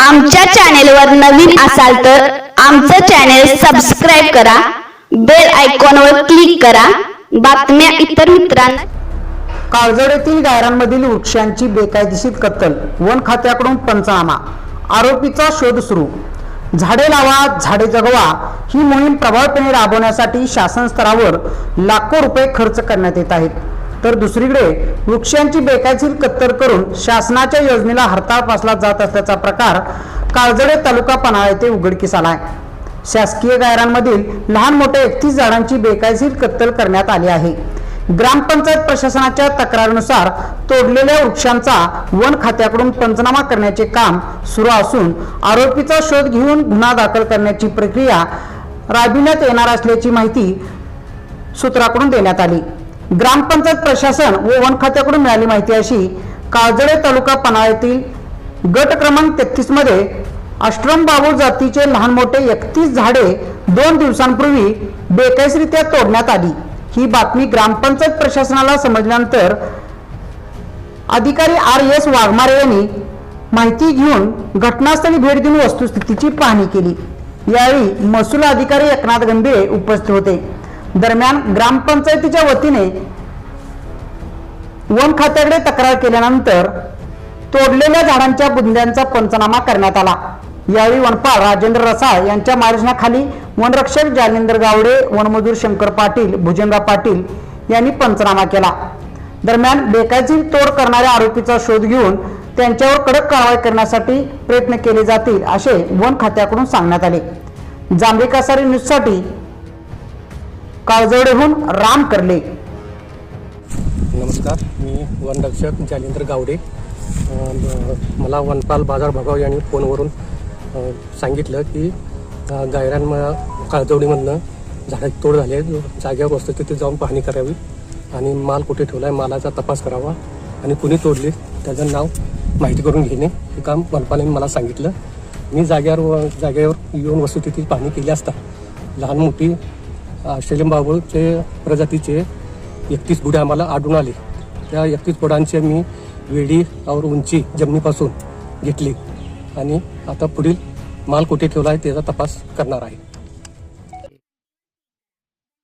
आमच्या चॅनेलवर नवीन असाल तर आमचं चॅनेल सबस्क्राईब करा बेल आयकॉनवर क्लिक करा बातम्या इतर मित्रांना काळजड गायरांमधील वृक्षांची बेकायदेशीर कत्तल वन खात्याकडून पंचनामा आरोपीचा शोध सुरू. झाडे लावा झाडे जगवा ही मोहीम प्रभावीपणे राबवण्यासाठी शासन स्तरावर लाखो रुपये खर्च करण्यात येत आहेत. तर दुसरीकडे वृक्षांची बेकायदेशीर कत्तल करून शासनाच्या योजनेला हरताळ फासला जात असल्याचा प्रकार काळजडे तालुका पन्हाळा येथे उघडकीस आला आहे शासकीय गायरांमधील लहान मोठ्या एकतीस झाडांची बेकायदेशीर कत्तल करण्यात आली आहे. ग्रामपंचायत प्रशासनाच्या तक्रारीनुसार तोडलेल्या वृक्षांचा वन खात्याकडून पंचनामा करण्याचे काम सुरू असून आरोपीचा शोध घेऊन गुन्हा दाखल करण्याची प्रक्रिया राबविण्यात येणार असल्याची माहिती सूत्राकडून देण्यात आली. ग्रामपंचायत प्रशासन व वन खात्याकडून मिळाली माहिती अशी काजळे तालुका पन्हाळ्यातील गट क्रमांक तेहतीसमध्ये अष्टरम बाबू जातीचे लहान मोठे एकतीस झाडे दोन दिवसांपूर्वी बेकायसरित्या तोडण्यात आली. ही बातमी ग्रामपंचायत प्रशासनाला समजल्यानंतर अधिकारी आर एस वाघमारे यांनी माहिती घेऊन घटनास्थळी भेट देऊन वस्तुस्थितीची पाहणी केली. यावेळी महसूल अधिकारी एकनाथ गंभीरे उपस्थित होते. दरम्यान ग्रामपंचायतीच्या वतीने वन खात्याकडे तक्रार केल्यानंतर तोडलेल्या झाडांच्या बुंद्यांचा पंचनामा करण्यात आला. यावेळी वनपाल राजेंद्र रसाळ यांच्या मार्गदर्शनाखाली वनरक्षक जालिंदर गावडे वनमजूर शंकर पाटील भुजंगा पाटील यांनी पंचनामा केला. दरम्यान बेकायदेशीर तोड करणाऱ्या आरोपीचा शोध घेऊन त्यांच्यावर कडक कारवाई करण्यासाठी प्रयत्न केले जातील असे वन खात्याकडून सांगण्यात आले. जांभे कासारी न्यूजसाठी काळजवडेहून राम करले नमस्कार मी वनरक्षक जालिंद्र गावडे. मला वनपाल बाजार भगाव यांनी फोनवरून सांगितलं की अ, गायरान काळजवडीमधनं झाडाची तोड झाली आहे जागेवर वस्तू तिथे जाऊन पाहणी करावी आणि माल कुठे ठेवला आहे मालाचा तपास करावा आणि कुणी तोडले त्याचं नाव माहिती करून घेणे. हे काम वनपालाने मला सांगितलं. मी जाग्यावर व- जागेवर येऊन वस्तुस्थितीची पाहणी केली असता लहान मोठी ऑस्ट्रेलियन ते प्रजातीचे एकतीस बुडे आम्हाला आढळून आले. त्या एकतीस बुडांचे मी वेडी और उंची जमिनीपासून घेतली आणि आता पुढील माल कुठे ठेवला आहे त्याचा तपास करणार आहे.